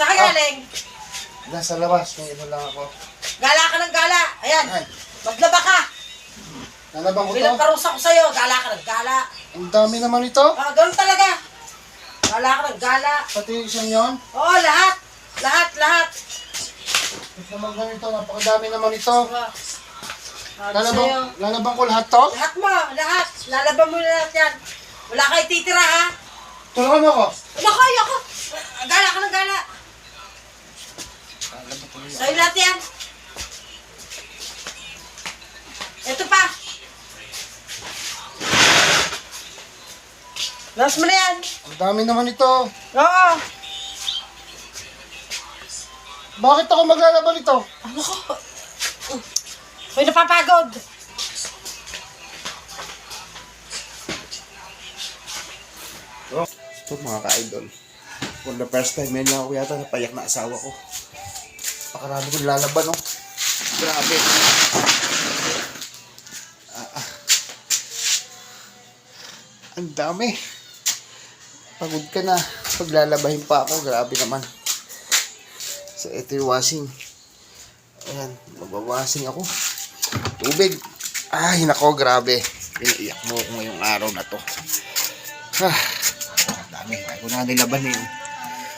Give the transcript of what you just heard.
Saan ka galing? Nasa labas, may ano lang ako. Gala ka ng gala. Ayan. Ay, Maglaba ka. nalabang ko to. Bilang parusa ko sa'yo. Gala ka ng gala. Ang dami naman ito. Ah, ganun talaga. Gala ka ng gala. Pati yung isang yon. Oo, lahat. Lahat, lahat. Ito naman ganito, napakadami naman ito. Ah, Sabi sa'yo. Lalabang, lalabang ko lahat to? Lahat mo, lahat. Lalaban mo na lahat yan. Wala kayo titira, ha? Tulungan mo ako. Nako, yoko. Gala ka ng gala. Sa'yo lahat yan. Ito pa. Last mo na yan. Ang dami naman ito. Oo. Bakit ako maglalaban ito? Ano ko? May napapagod. Ito mga ka-idol. For the first time, lang ako yata napayak na asawa ko. Pakarami kong lalaban, no? Grabe. Ah, ah. Ang dami. Pagod ka na. Paglalabahin pa ako, grabe naman. So, ito washing. Ayan, magbawashing ako. Tubig. Ay, nako, grabe. Pinaiyak mo ako ngayong araw na to. Ah, dami. Ayaw ko na nilaban eh.